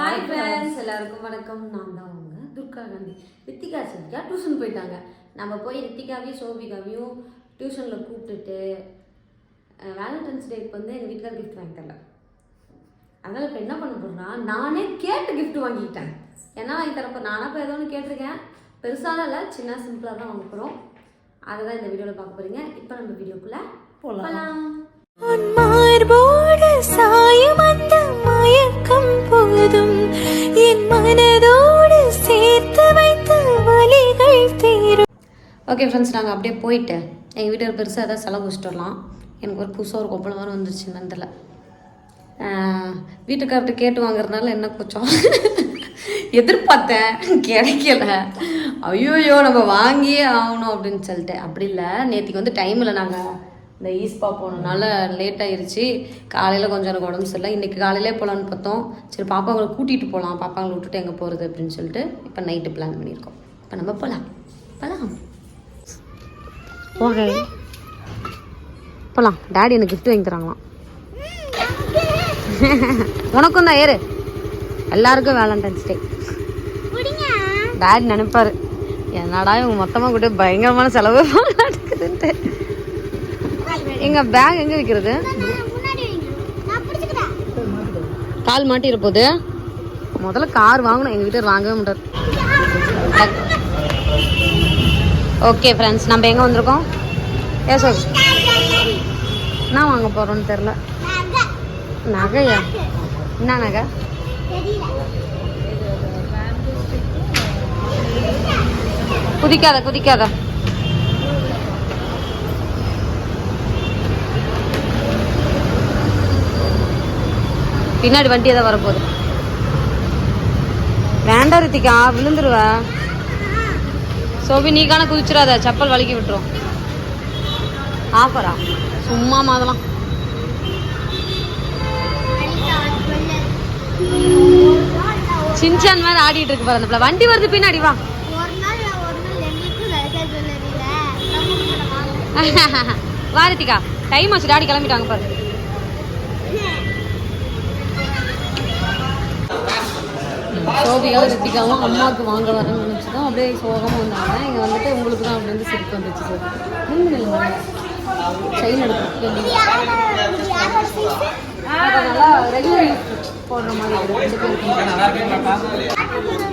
Hi friends எல்லாருக்கும் வணக்கம். நான் தான் அவங்க துர்கா காந்தி ரித்திகா சத்யா டியூஷன் போயிட்டாங்க. நம்ம போய் ரித்திகாவையும் சோபிகாவையும் டியூஷனில் கூப்பிட்டுட்டு வேலண்டைன்ஸ் டேக்கு வந்து எங்கள் வீட்டுக்கார gift வாங்கி தரல. அதனால் இப்போ என்ன பண்ண போகிறேன்னா நானே கேட்டு gift வாங்கிக்கிட்டேன். என்ன வாங்கி தரப்போ நானாக இப்போ ஏதோ ஒன்று கேட்டிருக்கேன். பெருசாலாம் இல்லை சின்ன சிம்பிளாக தான் வாங்க போகிறோம் அதை தான் இந்த வீடியோவில் பார்க்க போகிறீங்க இப்போ நம்ம வீடியோக்குள்ளே போகலாம் சாயும் அந்த மயக்கம் என் மனதோடு சேர்த்து வைத்த வலிகள் தீரும். ஓகே ஃப்ரெண்ட்ஸ் நாங்கள் அப்படியே போயிட்டு எங்கள் வீட்டில் பெருசாக ஏதாவது செலவு வச்சுட்டு வரலாம். எனக்கு ஒரு புதுசாக ஒரு கொப்பளம் மாதிரி வந்துருச்சு என்னன்னு வீட்டுக்கார்ட்ட கேட்டு வாங்குறதுனால என்ன கொஞ்சம் எதிர்பார்த்தேன் கிடைக்கல. ஐயோயோ நம்ம வாங்கியே ஆகணும் அப்படின்னு சொல்லிட்டு. அப்படி இல்லை. நேற்றுக்கு வந்து டைமில் நாங்கள் இந்த ஈஸ்பா போனதுனால லேட் ஆயிருச்சு. காலையில் கொஞ்சம் எனக்கு உடம்பு சரியில்லை. இன்றைக்கி காலையிலே போகலான்னு பார்த்தோம். சரி பாப்பாங்களை கூட்டிகிட்டு போகலாம் பாப்பாங்களை விட்டுட்டு எங்கே போகிறது அப்படின்னு சொல்லிட்டு இப்போ நைட்டு பிளான் பண்ணியிருக்கோம். இப்போ நம்ம போகலாம் போகலாம் ஓகே போகலாம் டாடி எனக்கு கிஃப்ட் வாங்கி தராங்களாம். உனக்கும் தான் ஏறு. எல்லாருக்கும் வேலண்டைன்ஸ் டே டாடி நினைப்பாரு. என்னடா இவங்க மொத்தமாக கூட பயங்கரமான செலவு நடக்குதுன்ட்டு. எங்க பேக் எங்க வைக்கிறது? கால் மாட்டிற போது முதல்ல கார் வாங்கணும். எங்க வீட்டில் வாங்கவே முடியாது ஓகே ஃப்ரெண்ட்ஸ் நம்ம எங்கே வந்திருக்கோம்? ஏ சொல் என்ன வாங்க போகிறோன்னு தெரில நகையா? என்ன நகை? குதிக்காத குதிக்காத. பின்னாடி வண்டி ஏதாவது வரப்போகுது. வேண்டாம் ரித்திகா விழுந்துருவ. சோபி நீ காண குதிச்சிடாத. செப்பல் வலிக்கி விட்டுரும். ஆஃபரா? சும்மா மாதலாம். சின்சான் மாதிரி ஆடிட்டு இருக்கு பாரு அந்த பிள்ளை. வண்டி வருது பின்னாடி வா. வா ரித்திகா. டைம் ஆச்சு. டாடி கிளம்பிட்டாங்க பாரு. சோபிகாவும் ரித்திகாவும் அம்மாவுக்கு வாங்க வரேன்னு நினச்சி தான் அப்படியே சோகமாக வந்தாங்க. இங்கே வந்துட்டு உங்களுக்கு தான் அப்படி வந்து சிரிப்பு வந்துச்சு சார் நீங்கள் நில்லுங்க செயின் எடுக்கணும் நல்லா ரெகுலர் போடுற மாதிரி. ரெண்டு.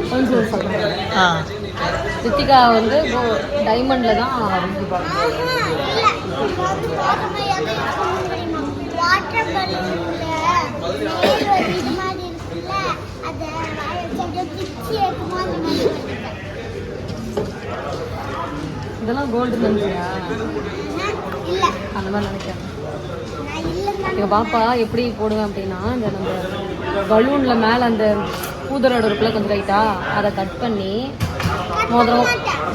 கொஞ்சம் சொல்கிறேன் ரித்திகா வந்து டைமண்டில் தான் வாட்டர் பலூன்ல இது மாதிரி இருக்குல்ல அதை இதெல்லாம் கோல்டு நினைச்சியா இல்ல அந்த மாதிரி நினைக்கிறேன். எங்கள் பாப்பா எப்படி போடுவேன் அப்படின்னா இந்த நம்ம பலூனில் மேலே அந்த பூதரோட இருக்குல்ல கொஞ்சம் லைட்டா அதை கட் பண்ணி மோதிரம்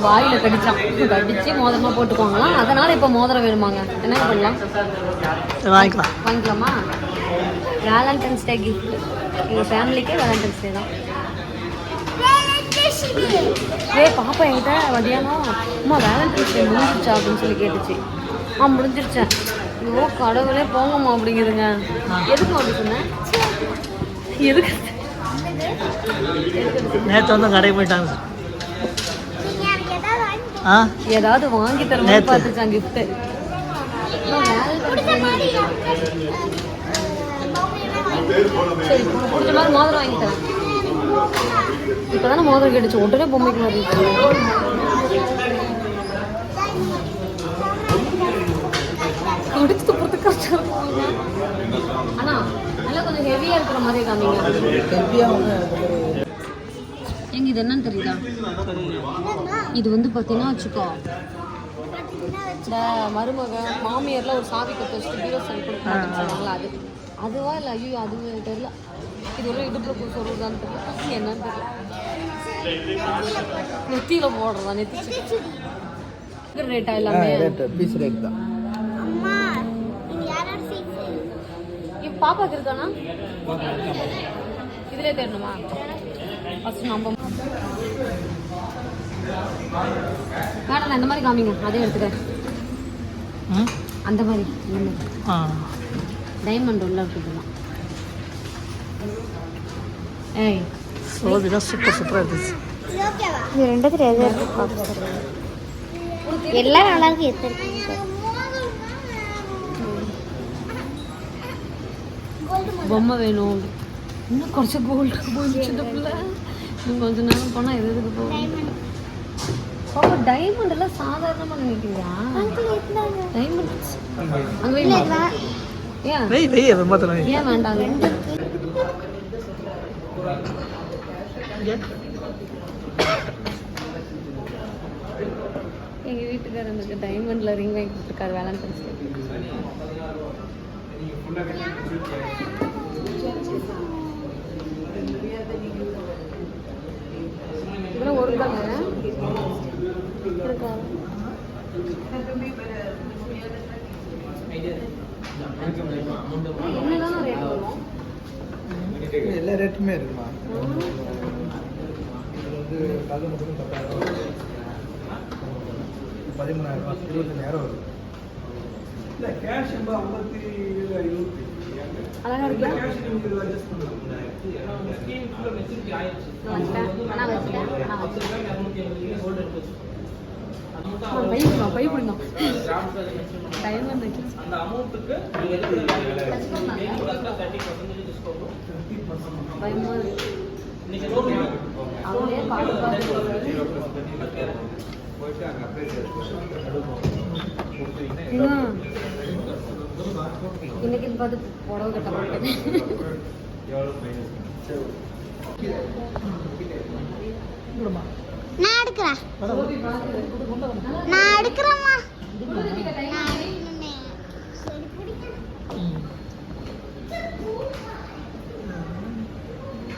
வாயில் கடிச்சான் கடிச்சு மோதிரமாக போட்டுக்குவாங்களாம் அதனால் இப்போ மோதிரம் வேணுமாங்க. என்ன பண்ணலாம்? வாங்கிக்கலாம். வாங்கிக்கலாமா? வேலண்டைன்ஸ் டே கிஃப்ட் எங்கள் ஃபேமிலிக்கே வேலண்டைன்ஸ் டே தான். ஏய் பாப்பா என்கிட்ட மதியானம் அம்மா வேலண்டைன்ஸ் டே முடிஞ்சிருச்சா? அப்படின்னு சொல்லி கேட்டுச்சு. ஆ முடிஞ்சிருச்சேன் ஐயோ கடவுளே போங்கம்மா அப்படிங்குதுங்க எதுக்கு அப்படி சொன்னேன் எதுக்கு? நேற்று வந்து கடைக்கு போயிட்டாங்க ஆ? ஏதாவது வாங்கி தர மாதிரி. பார்த்துச்சான் கிஃப்ட்டு சரி பிடிச்ச மாதிரி மோதிரம் வாங்கி தரேன் இப்போதானே மோதிரம் கேட்டுச்சு உடனே பொம்மைக்கு மாதிரி முடிச்சு துப்புறது கஷ்டம். இருக்குங்க. அண்ணா நல்லா கொஞ்சம் ஹெவியா இருக்கிற மாதிரி காமிங்க. எங்க இது என்னன்னு தெரியுதா? இது வந்து பார்த்தீங்கன்னா வச்சுக்கோ. இந்த மருமக மாமியார்லாம் ஒரு சாவி கட்டு வச்சுட்டு பீரோ சரி கொடுக்க மாட்டேன்னு அது? அதுவா இல்லை ஐயோ அது தெரியல. இது ஒரு இடுப்புல சொல்றதான்னு தெரியல. என்னன்னு தெரியல. நெத்தியில போடுறதா நெத்தி ரேட்டா எல்லாமே? பீஸ் ரேட் தான். பாப்பாக்கு இருக்கானா? இதுலயே தேடணுமா? ஃபர்ஸ்ட் நம்ம மேடம் அந்த மாதிரி காமிங்க. அதே எடுத்துக்க. ம்? அந்த மாதிரி டைமண்ட் உள்ள இருக்குதுலாம் ஏய். சோபிகா சூப்பர் சூப்பராக இருந்துச்சு. இது இருக்கு பார்க்க எல்லாம் நல்லா இருக்கு பொம்மை வேணும். இன்னும் கொஞ்ச கோல்டு போயிடுச்சு இந்த பிள்ளை. இன்னும் கொஞ்ச நேரம் போனால் எது எதுக்கு போகும் பாப்பா டைமண்ட் எல்லாம் சாதாரணமாக நினைக்கிறியா? டைமண்ட் அங்கே ஏன்? ஏன் வேண்டாம் எங்கள் வீட்டுக்காரனுக்கு டைமண்டில் ரிங் வாங்கி கொடுத்துருக்காரு வேலண்டைன்ஸ் இதெல்லாம் ஒரு தாங்க. என்னதான் ரேட் வரும்? எல்லா ரேட்டுமே இருக்குமா? இது வந்து கல் மட்டும் பத்தாயிரம் பதிமூணாயிரம் ரூபா இருபத்தஞ்சாயிரம் வரும். இல்லை கேஷ் எண்பது ஐம்பத்தி இருபத்தி அழகா இருக்கு. அட்ஜஸ்ட் பண்ணலாம். நான் வச்சிட்டேன். நான் வச்சிட்டேன். நான் வச்சிட்டேன். பை பிடிக்கும் பை பிடிக்கும் டைமண்ட் நெக்லஸ் அந்த அமௌண்ட்டுக்கு நீங்க அவங்களே பார்த்து பார்த்து இன்னைக்கு பார்த்து புடவை கட்ட மாட்டேன் நான் எடுக்கிறேன். நான் எடுக்கிறேம்மா நான் எடுக்கணுமே. சரி, பிடிக்கிறேன்.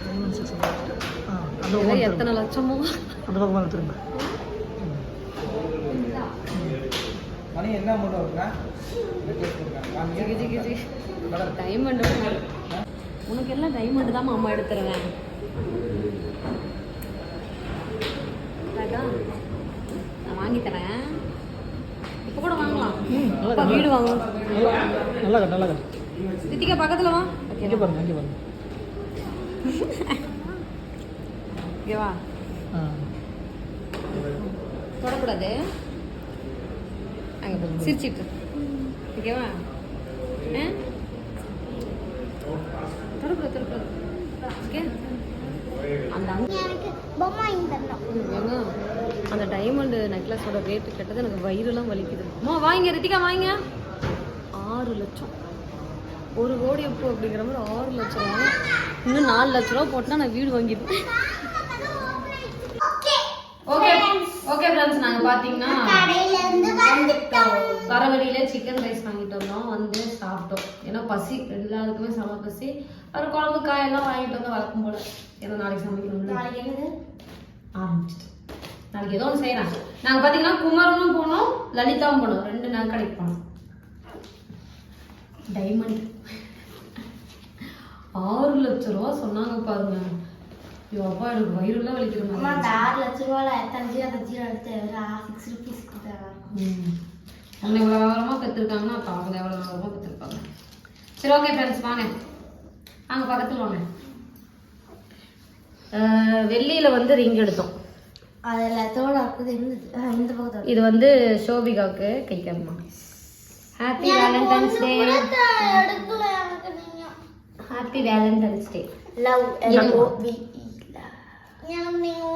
அந்த இதெல்லாம் பக்கம் எத்தனை லட்சமோ? அந்த பக்கம் திரும்ப. மணி என்ன அமௌண்ட் டைமண்ட் உனக்கு எல்லாம் டைமண்ட் தான் அம்மா எடுத்துருவேன். நான் வாங்கி தரேன். இப்போ கூட வாங்கலாம். அப்பா வீடு வாங்கணும். நல்லா நல்லா ரித்திகா பக்கத்துல வா. இங்கே பாருங்க இங்கே பாருங்க. இங்கே வா. ஆ. தொடக்கூடாது. அங்கே போய் சிரிச்சிட்டு ஓகேவா தொடக்கூடாது தொடக்கூடாது. ஓகே அந்த ஏங்க அந்த டைமண்ட் நெக்லஸோட ரேட்டு கேட்டது எனக்கு வயிறுலாம் வலிக்குது. அம்மா வாங்க ரித்திகா வாங்க ஆறு லட்சம். ஒரு கோடி எப்போ அப்படிங்கிற மாதிரி ஆறு லட்ச ரூபா இன்னும் நாலு லட்ச ரூபா போட்டுனா நான் வீடு வாங்கிப்பேன் ஓகே ஓகே ஓகே ஃப்ரெண்ட்ஸ் நாங்கள் பார்த்தீங்கன்னா கடையில இருந்து வந்துட்டோம். கரவடியில சிக்கன் ரைஸ் வாங்கிட்டு வந்தோம். வந்து சாப்பிட்டோம். ஏன்னா பசி எல்லாருக்குமே செம பசி. ஒரு குழம்பு காயெல்லாம் வாங்கிட்டு வந்து வளர்க்கும் போல. ஏன்னா நாளைக்கு சமைக்கணும் நாளைக்கு என்னது? ஆரம்பிச்சிட்டு நாளைக்கு ஏதோ ஒன்று செய்யலாம். நாங்கள் பார்த்தீங்கன்னா குமரனும் போனோம். லலிதாவும் போனோம். ரெண்டு நாள் கடைக்கு போனோம். டைமண்ட் ஆறு லட்ச ரூபா சொன்னாங்க பாருங்க. அப்பா எனக்கு வயிறுலாம் வலிக்கிற மாதிரி இருந்துச்சு. ஆறு லட்ச ரூபால எத்தனை ஜீரோ அந்த ஜீரோ எடுத்து? சிக்ஸ் ருபீஸ் கொடுத்தாங்க. அவங்க எவ்வளோ விவரமாக கற்றுருக்காங்கன்னா அப்போ அவங்க எவ்வளோ விவரமாக கற்றுருப்பாங்க சரி ஓகே ஃப்ரெண்ட்ஸ் வாங்க. வாங்க பக்கத்தில் வாங்க. வெள்ளியில் வந்து ரிங் எடுத்தோம். அதில் தோட இருக்குது இருந்தது. ஆ, இந்த பக்கத்தில் இது வந்து ஷோபிகாவுக்கு கை கம்மா happy valentine's day happy valentine's day love L O V E.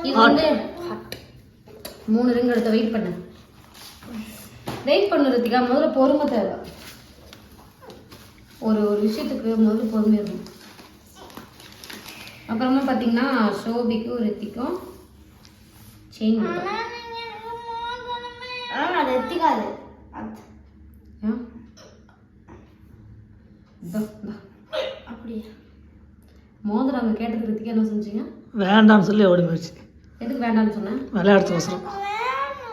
இது வந்து மூணு ரிங் எடுத்த வெயிட் பண்ணு. வெயிட் பண்ணுறதுக்கா முதல்ல பொறுமை தேவை. ஒரு ஒரு விஷயத்துக்கு முதல்ல பொறுமை இருக்கும் அப்புறமா பார்த்தீங்கன்னா ஷோபிக்கும் ரித்திக்கும் செயின் அது எத்திக்காது. அப்படியே? மோதிரம் அங்கே கேட்டது ரித்திகா என்ன செஞ்சீங்க? வேண்டாம்னு சொல்லி ஓடி போயிடுச்சு. எதுக்கு வேண்டாம்னு சொன்னேன் விளையாடுறது அவசரம்.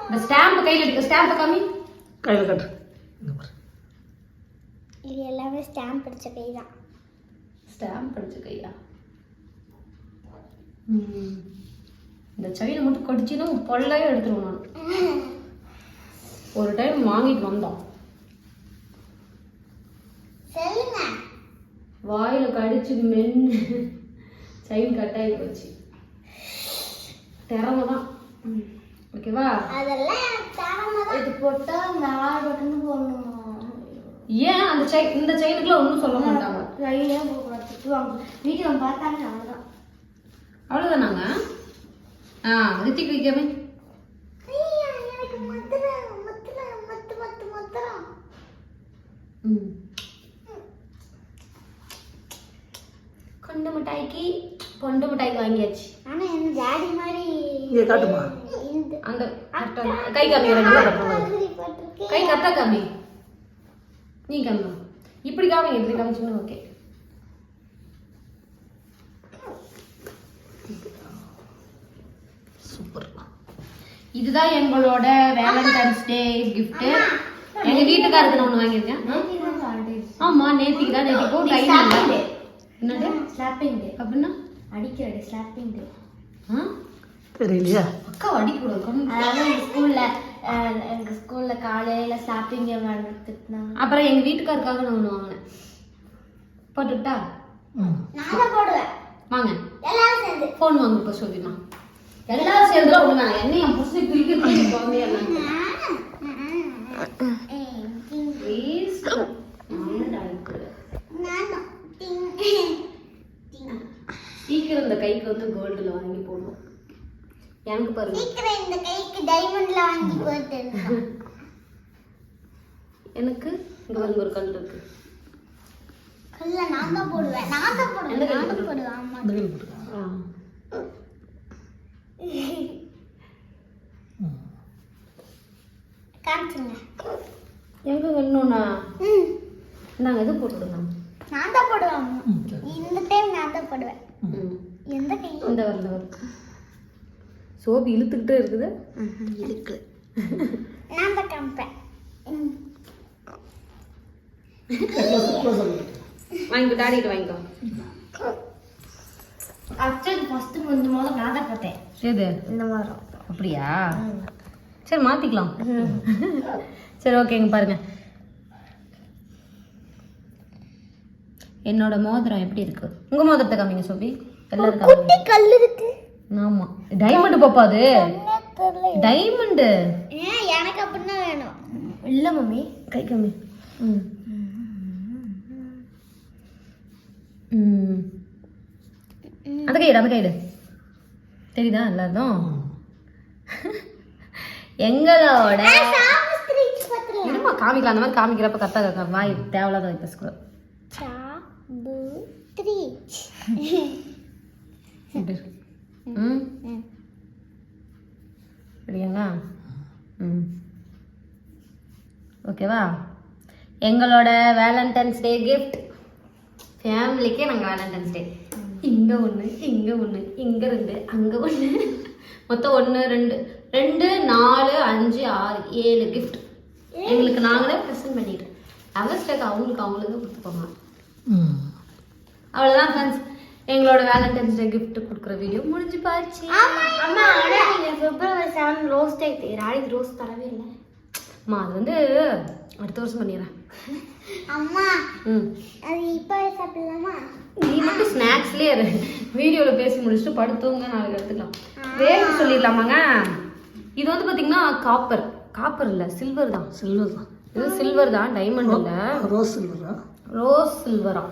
இந்த ஸ்டாம்ப் கையில் எடுக்க ஸ்டாம்பை காமி. கையில் கட்டு. இங்கே பாரு. இது எல்லாமே ஸ்டாம்ப் அடிச்ச கை தான். ஸ்டாம்ப் அடிச்ச கையா. இந்த செடியை மட்டும் கடிச்சுன்னா பொள்ளையே எடுத்துருவோம் நான். ஒரு டைம் வாங்கிட்டு வந்தோம் வாயில கடிச்சு மென்னு. செயின் கட் ஆகி போச்சு. திறமை தான் ஓகேவா? அதெல்லாம் இது போட்டா இந்த ஆறு பட்டன் போடணுமா? ஏன் அந்த செயின் இந்த செயினுக்குலாம் ஒன்றும் சொல்ல மாட்டாங்க. கையிலே போகக்கூடாது திட்டுவாங்க. வீடியோ பார்த்தாங்க அவ்வளோதான் அவ்வளோதானாங்க ஆ ரித்திக் வைக்காம ஐயா, எனக்கு மதுரம் மதுரம் மத்து மத்து மதுரம் ம் கொண்டு மிட்டாய்க்கு பொண்டு மிட்டாய்க்கு வாங்கியாச்சு. ஆனா என் டாடி மாதிரி இங்கே காட்டுமா? அந்த கை காமி கை கரெக்டா காமி. நீ காமி இப்படி காமிங்க இப்படி காமிச்சுன்னா ஓகே சூப்பர். இதுதான் எங்களோட வேலண்டைன்ஸ் டே gift. எங்க வீட்டுக்காரருக்கு நான் ஒன்று வாங்கியிருக்கேன். ஆமா நேத்திக்கு தான் நேத்திக்கு டைம் என்னது? ஸ்லாப்பிங் டே அப்படின்னா? அடிக்கிறது ஸ்லாப்பிங் தெரியலையா. அக்கா அடிக்கூடாது. அதாவது எங்க ஸ்கூல்ல எங்க ஸ்கூல்ல காலையில ஸ்லாப்பிங் டே மேடம் திட்டினாங்க அப்புறம் எங்க வீட்டுக்காருக்காக நான் ஒன்று வாங்கினேன். போட்டுட்டா? ம். நான் தான் போடுவேன். வாங்க. எல்லாரும் சேர்ந்து. ஃபோன் வாங்க இப்போ சொல்லிமா. எல்லாரும் சேர்ந்துலாம் ஒன்று என்ன என் புருஷனை பிரிக்கிறதுக்கு எனக்கு குழந்தையா சீக்கிரம் இந்த கைக்கு வந்து கோல்டில் வாங்கி போடணும். எனக்கு பாருங்க. சீக்கிரம் இந்த கைக்கு டைமண்ட்ல வாங்கி போட்டு எனக்கு இங்க பாருங்க ஒரு கல் இருக்கு. கல்ல நான் தான் போடுவேன். நான் தான் போடுவேன் கல்? நான் தான்? போடுவேன் ஆமா போட்டுருக்கா ஆ. காமிச்சுங்க எங்க வேணும்னா? ம். நாங்கள் இது போட்டுடுங்க நான் தான் போடுவேன் இந்த டைம் நான் தான் போடுவேன். எந்த கை? இந்த வரல வரும் சோபி இழுத்துக்கிட்டே இருக்குது. இருக்கு நான் தான் காமிப்பேன். வாங்கிக்கோ டாடிகிட்ட வாங்கிக்கோ. ஆக்சுவலி ஃபர்ஸ்ட் இந்த முதல்ல நான் தான் எது? இந்த மாதிரி அப்படியா? சரி மாத்திக்கலாம். சரி ஓகேங்க பாருங்க. என்னோட மோதிரம் எப்படி இருக்கு? உங்க மோதிரத்தை காமிங்க சோபி. எல்லாரும் கல் இருக்கு. ஆமா. டைமண்ட் பாப்பா அது. டைமண்டு எனக்கு அப்படின்னா வேணும். இல்லை மம்மி. கை காமி அந்த கையிடு அந்த கையிடு. தெரியுதா எல்லாரும் எங்களோட இருமா காமிக்கலாம். அந்த மாதிரி காமிக்கிறப்ப கரெக்டாக வாய் தேவையில்லாத வாய் பேசக்கூடாது. சாபு இருக்கு? ம் ஓகேவா எங்களோட வேலண்டைன்ஸ் டே கிஃப்ட் ஃபேமிலிக்கே நாங்கள் வேலண்டைன்ஸ் டே இங்கே ஒன்று இங்கே ஒன்று இங்கே ரெண்டு அங்கே ஒன்று மொத்தம் ஒன்று ரெண்டு ரெண்டு நாலு அஞ்சு ஆறு ஏழு கிஃப்ட் எங்களுக்கு நாங்களே ப்ரெசென்ட் பண்ணிட்டோம். அகஸ்டக்கு அவங்களுக்கு அவங்களுக்கு கொடுத்துப்போங்க ம். அவ்வளோதான் ஃப்ரெண்ட்ஸ் எங்களோட வேலண்டைன்ஸ் டே gift கொடுக்குற வீடியோ முடிஞ்சு பாச்சு. அம்மா ஆனா நீங்க பிப்ரவரி செவன் ரோஸ் டே ராணி ரோஸ் தரவே இல்லை. அம்மா அது வந்து அடுத்த வருஷம் பண்ணிடுறேன். அம்மா ம். அது இப்போ சாப்பிடலாமா? நீ மட்டும் ஸ்நாக்ஸ்லேயே இரு. வீடியோவில் பேசி முடிச்சுட்டு படுத்துவங்க நாளைக்கு எடுத்துக்கலாம். ரேட் சொல்லிடலாமாங்க? இது வந்து பார்த்தீங்கன்னா காப்பர் காப்பர் இல்லை சில்வர் தான். சில்வர் தான். இது சில்வர் தான் டைமண்ட் இல்லை. ரோஸ் சில்வரா ரோஸ் சில்வரா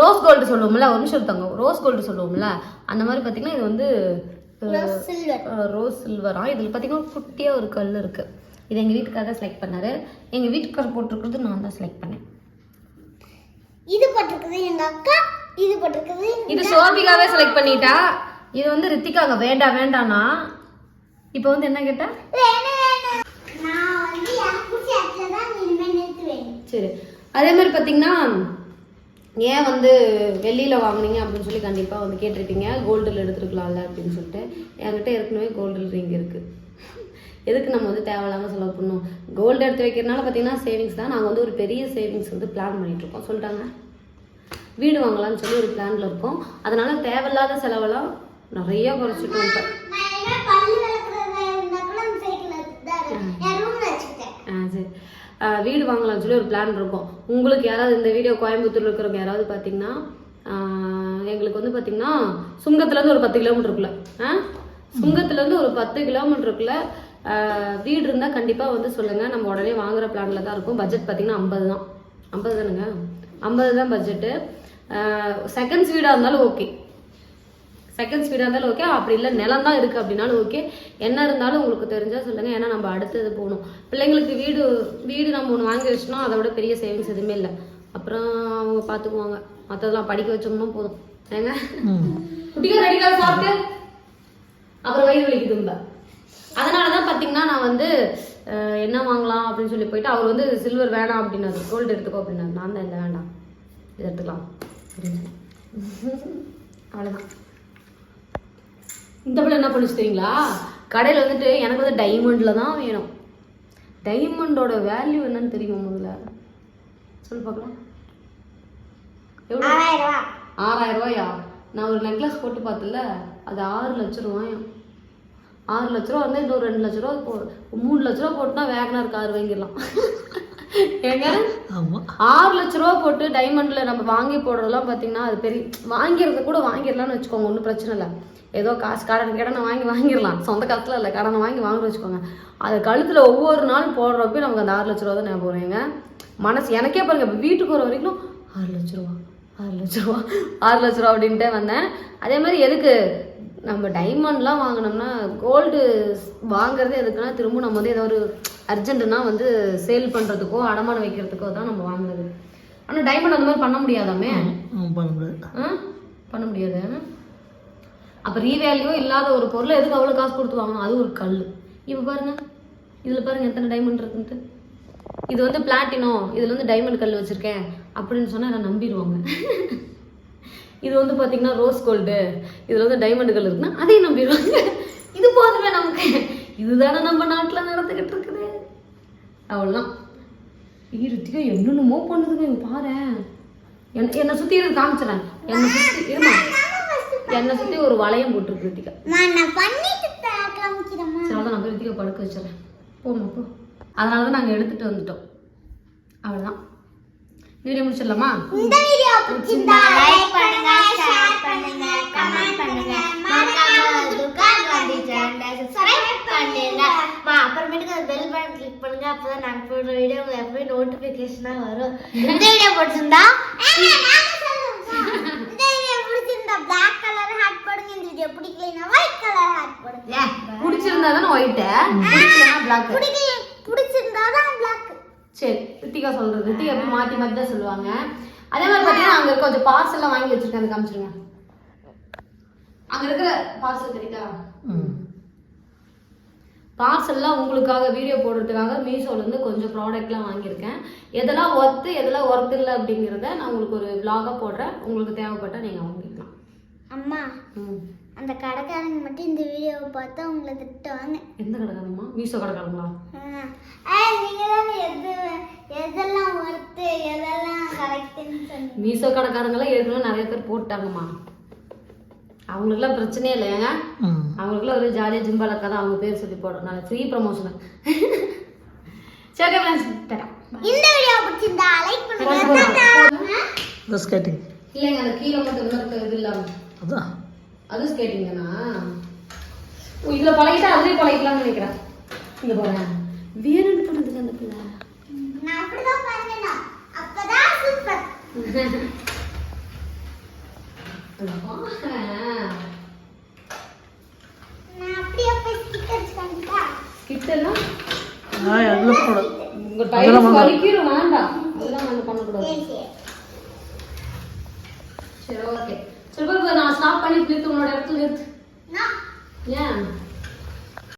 ரோஸ் கோல்டு சொல்லுவோம்ல ஒரு நிமிஷம் இருக்காங்க ரோஸ் கோல்டு சொல்லுவோம்ல அந்த மாதிரி பார்த்தீங்கன்னா இது வந்து ரோஸ் சில்வரா இதில் பார்த்தீங்கன்னா குட்டியாக ஒரு கல் இருக்கு. இது எங்கள் வீட்டுக்காக செலக்ட் பண்ணாரு. எங்கள் வீட்டுக்காரர் போட்டிருக்கிறது நான் தான் செலக்ட் பண்ணேன். இது போட்டிருக்குது எங்க அக்கா இது போட்டிருக்குது இது சோபிகாவே செலக்ட் பண்ணிட்டா? இது வந்து ரித்திகாங்க வேண்டாம் வேண்டானா இப்போ வந்து என்ன கேட்டா? சரி. அதே மாதிரி பார்த்தீங்கன்னா ஏன் வந்து வெளியில் வாங்கினீங்க அப்படின்னு சொல்லி கண்டிப்பாக வந்து கேட்டிருப்பீங்க. கோல்டில் எடுத்துருக்கலாம்ல அப்படின்னு சொல்லிட்டு. என்கிட்ட ஏற்கனவே கோல்டு ரிங் இருக்குது எதுக்கு நம்ம வந்து தேவையில்லாமல் செலவு பண்ணணும் கோல்டு எடுத்து வைக்கிறதுனால பார்த்தீங்கன்னா சேவிங்ஸ் தான். நாங்கள் வந்து ஒரு பெரிய சேவிங்ஸ் வந்து பிளான் பண்ணிகிட்ருக்கோம் இருக்கோம். சொல்லிட்டாங்க. வீடு வாங்கலாம்னு சொல்லி ஒரு பிளானில் இருக்கோம். அதனால் தேவையில்லாத செலவெல்லாம் நிறைய குறைச்சிட்டோம் இப்போ நான் இனிமே பல்லு விளக்குறதா இருந்தா கூட அந்த சைக்கிள் என் ரூம்ல வச்சுக்கிட்டேன் ஆ சரி ஆ, வீடு வாங்கலாம்னு சொல்லி ஒரு பிளான் இருக்கும். உங்களுக்கு யாராவது இந்த வீடியோ கோயம்புத்தூரில் இருக்கிறவங்க யாராவது பார்த்தீங்கன்னா எங்களுக்கு வந்து பார்த்தீங்கன்னா சுங்கத்துலேருந்து ஒரு பத்து கிலோமீட்டருக்குள்ள ஆ? சுங்கத்துலேருந்து ஒரு பத்து கிலோமீட்டருக்குள்ள வீடு இருந்தால் கண்டிப்பாக வந்து சொல்லுங்கள் நம்ம உடனே வாங்குற பிளானில் தான் இருக்கும். பட்ஜெட் பார்த்திங்கன்னா ஐம்பது தான். ஐம்பது தானுங்க. ஐம்பது தான் பட்ஜெட்டு செகண்ட்ஸ் வீடாக இருந்தாலும் ஓகே செகண்ட் ஸ்பீடாக இருந்தாலும் ஓகே அப்படி இல்லை நிலம் தான் இருக்குது அப்படின்னாலும் ஓகே என்ன இருந்தாலும் உங்களுக்கு தெரிஞ்சால் சொல்லுங்கள் ஏன்னா நம்ம அடுத்தது போகணும். பிள்ளைங்களுக்கு வீடு வீடு நம்ம ஒன்று வாங்கி வச்சிட்டோம் அதை விட பெரிய சேவிங்ஸ் எதுவுமே இல்லை. அப்புறம் அவங்க பார்த்துக்குவாங்க மற்றதெல்லாம் படிக்க வச்சோம்னா போதும். ஏங்க? குட்டிகள் ரெடிக்காக சாப்பிட்டு? அப்புறம் வயிறு வலிக்குது ரொம்ப. அதனால தான் பார்த்தீங்கன்னா நான் வந்து என்ன வாங்கலாம் அப்படின்னு சொல்லி போயிட்டு அவர் வந்து சில்வர் வேணாம் அப்படின்னாரு. கோல்டு எடுத்துக்கோ அப்படின்னாரு. நான் தான் இல்லை வேண்டாம். இது எடுத்துக்கலாம். அப்படின்னு சொன்னேன். அவ்வளோதான் இந்த பிள்ளை என்ன பண்ணுச்சு தெரியுங்களா கடையில் வந்துட்டு எனக்கு வந்து டைமண்டில் தான் வேணும். டைமண்டோட வேல்யூ என்னன்னு தெரியுமா முதல்ல? சொல்லு பார்க்கலாம். எவ்வளோ ஆறாயிரம் ரூபா. ஆறாயிரம் ரூபாயா? நான் ஒரு நெக்லஸ் போட்டு பார்த்தல அது ஆறு லட்ச ரூபாயும். ஆறு லட்ச ரூபா வந்து இன்னொரு ரெண்டு லட்ச ரூபா போ மூணு லட்ச ரூபா போட்டுனா வேகனார் கார் வாங்கிடலாம். ஏங்க? ஆறு லட்ச ரூபா போட்டு டைமண்டில் நம்ம வாங்கி போடுறதெல்லாம் பார்த்தீங்கன்னா அது பெரிய வாங்கிறத கூட வாங்கிடலாம்னு வச்சுக்கோங்க ஒன்றும் பிரச்சனை இல்லை. ஏதோ காசு கடன் கடனை வாங்கி வாங்கிடலாம். சொந்த காசுல இல்லை கடனை வாங்கி வாங்குற வச்சுக்கோங்க. அது கழுத்தில் ஒவ்வொரு நாள் போடுறப்ப நமக்கு அந்த ஆறு லட்ச ரூபா தான் ஞாபகம் வருங்க மனசு எனக்கே பாருங்க இப்போ வீட்டுக்கு வர வரைக்கும் ஆறு லட்ச ரூபா ஆறு லட்ச ரூபா ஆறு லட்ச ரூபா அப்படின்ட்டே வந்தேன். அதே மாதிரி எதுக்கு? நம்ம டைமண்ட்லாம் வாங்கினோம்னா கோல்டு வாங்குறது எதுக்குன்னா திரும்ப நம்ம வந்து ஏதோ ஒரு அர்ஜென்ட்டுனா வந்து சேல் பண்ணுறதுக்கோ அடமானம் வைக்கிறதுக்கோ தான் நம்ம வாங்குறது. ஆனால் டைமண்ட் அந்த மாதிரி பண்ண முடியாதாமே? பண்ண முடியாது. அப்போ ரீவேல்யூ இல்லாத ஒரு பொருளை எதுக்கு அவ்வளோ காசு கொடுத்து வாங்கணும்? அது ஒரு கல். இப்போ பாருங்க. இதில் பாருங்க எத்தனை டைமண்ட் இருக்குன்ட்டு. இது வந்து பிளாட்டினோ இதில் வந்து டைமண்ட் கல் வச்சுருக்கேன். அப்படின்னு சொன்னால் நான் நம்பிடுவாங்க. இது வந்து பார்த்தீங்கன்னா ரோஸ் கோல்டு இதில் வந்து டைமண்ட் கல் இருக்குன்னா அதையும் நம்பிடுவாங்க. இது போதுமே நமக்கு. இதுதானே நம்ம நாட்டில் நடந்துக்கிட்டு இருக்குது. அவ்வளோதான் ஈரத்துக்கு என்னென்னமோ பண்ணுதுங்க இங்க பாரு. என்ன என்னை சுற்றி இருந்து காமிச்சிடறேன். என்னை சுற்றி இருமா. என்னை சுற்றி ஒரு வளையம் போட்டுருக்கு ரித்திகா. நான் நான் பண்ணிட்டு த- காமிக்கிறேம்மா சரி அதான் நான் ரித்திகா படுக்க வச்சிடறேன். போமா போ. அதனால தான் நாங்கள் எடுத்துகிட்டு வந்துட்டோம். அவ்வளோதான் வீடியோ முடிச்சிடலாமா? இந்த வீடியோ பிடிச்சிருந்தா லைக் பண்ணுங்க ஷேர் பண்ணுங்க கமெண்ட் பண்ணுங்க. மறக்காம காந்தி சேனலை சப்ஸ்கிரைப் பண்ணுங்க. மா அப்புறமேட்டுக்கு அந்த பெல் பட்டன் கிளிக் பண்ணுங்க அப்பதான் நாங்க போடுற வீடியோ உங்களுக்கு எப்பவே நோட்டிபிகேஷனா வரும். இந்த வீடியோ பிடிச்சிருந்தா இந்த வீடியோ பிடிச்சிருந்தா black கலர் ஹார்ட் போடுங்க இந்த வீடியோ பிடிக்கலைன்னா ஒயிட் கலர் ஹார்ட் போடுங்க. பிடிச்சிருந்தா தானே ஒயிட்டு பிடிக்கலனா பிளாக் பிடிக்கல பிடிச்சிருந்தா தான் சரி ரித்திகா சொல்றது. ரித்திகா எப்பவும் மாற்றி மாற்றி தான் சொல்லுவாங்க. அதே மாதிரி பார்த்தீங்கன்னா அங்கே கொஞ்சம் பார்சல்லாம் வாங்கி வச்சிருக்கேன் அதை காமிச்சிருங்க. அங்கே இருக்கிற பார்சல் தெரியுதா? பார்சல்லாம் உங்களுக்காக வீடியோ போடுறதுக்காக மீஷோலேருந்து கொஞ்சம் ப்ராடக்ட்லாம் வாங்கியிருக்கேன். எதெல்லாம் ஒர்த்து எதெல்லாம் ஒர்த் இல்லை அப்படிங்கிறத நான் உங்களுக்கு ஒரு vlog-ஆ போடுறேன். உங்களுக்கு தேவைப்பட்டால் நீங்கள் வாங்கிக்கலாம். அம்மா. ம். அந்த கடைக்காரங்க மட்டும் இந்த வீடியோவை பார்த்தா உங்களை திட்டுவாங்க. எந்த கடைக்காரமா மீஷோ கடைக்காரங்களா? நீங்க தான் எது எதெல்லாம் ஒர்த்து எதெல்லாம் கரெக்ட்னு சொன்னீங்க மீஷோ கடைக்காரங்களாம் ஏற்கனவே நிறைய பேர் போட்டாங்கம்மா. அவங்களுக்குலாம் பிரச்சனையே இல்லைங்க அவங்களுக்குலாம் ஒரு ஜாலியாக ஜிம்பாலக்கா தான் அவங்க பேர் சொல்லி போடுறோம் நான் ஃப்ரீ ப்ரமோஷனு சரி ஃப்ரெண்ட்ஸ் தரேன் இந்த வீடியோ பிடிச்சிருந்தா லைக் பண்ணுங்க. இல்லைங்க அந்த கீழே மட்டும் இன்னொரு இது இல்லாம. அதான். அது ஸ்கேட்டிங் தானா ஓ இதில் பழகிட்டா அதுலேயே பழகிக்கலாம்னு நினைக்கிறேன். இங்கே போகிறேன் வேணும்னு பண்ணுறதுக்கு அந்த பிள்ளை? வேண்டாம். அதெல்லாம் பண்ணக்கூடாது. சரி ஓகே போய் நான் ஸ்டாப் பண்ணி நிறுத்து உன்னோட இடத்துல நிறுத்து ஏன்?